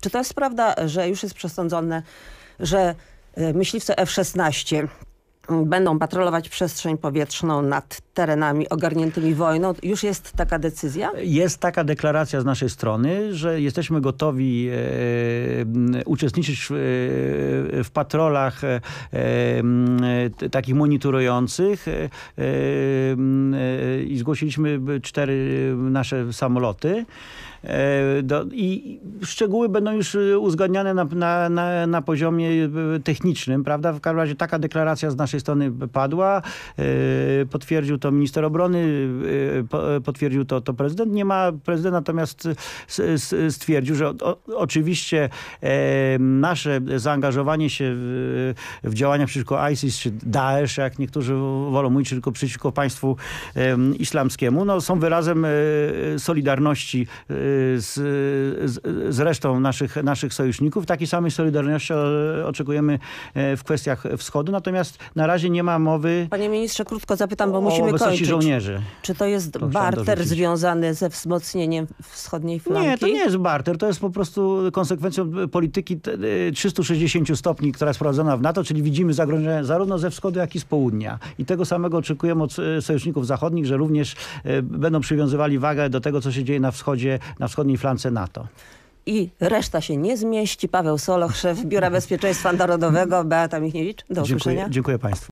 Czy to jest prawda, że już jest przesądzone, że e, myśliwce F-16 będą patrolować przestrzeń powietrzną nad terenami ogarniętymi wojną? Już jest taka decyzja? Jest taka deklaracja z naszej strony, że jesteśmy gotowi e, m, uczestniczyć w, e, w patrolach e, t- takich monitorujących e, e, zgłosiliśmy cztery nasze samoloty. E, Do, I szczegóły będą już e, uzgadniane na, na, na, na poziomie e, technicznym, prawda? W każdym razie taka deklaracja z naszej strony padła. Potwierdził to minister obrony, po- potwierdził to, to prezydent. Nie ma prezydent natomiast stwierdził, że o, oczywiście nasze zaangażowanie się w, w działania przeciwko ISIS czy Daesh, jak niektórzy wolą mówić, tylko przeciwko państwu em, islamskiemu, no, są wyrazem e, solidarności e, z, z, z resztą naszych, naszych sojuszników. Takiej samej solidarności oczekujemy e, w kwestiach wschodu, natomiast na razie nie ma mowy Panie ministrze, krótko zapytam, bo musimy kończyć. żołnierzy. Czy to jest chciałem barter związany ze wzmocnieniem wschodniej flanki? Nie, to nie jest barter, to jest po prostu konsekwencją polityki t- e, 360 stopni, która jest prowadzona w NATO, czyli widzimy zagrożenia zarówno ze wschodu, jak i z południa. I tego samego oczekujemy od e, sojuszników zachodnich, że również e, będą przywiązywali wagę do tego, co się dzieje na wschodzie, na wschodniej flance NATO. I reszta się nie zmieści. Paweł Soloch, szef Biura Bezpieczeństwa Narodowego, Beata Michniewicz. Do Dziękuję, usłyszenia. dziękuję Państwu.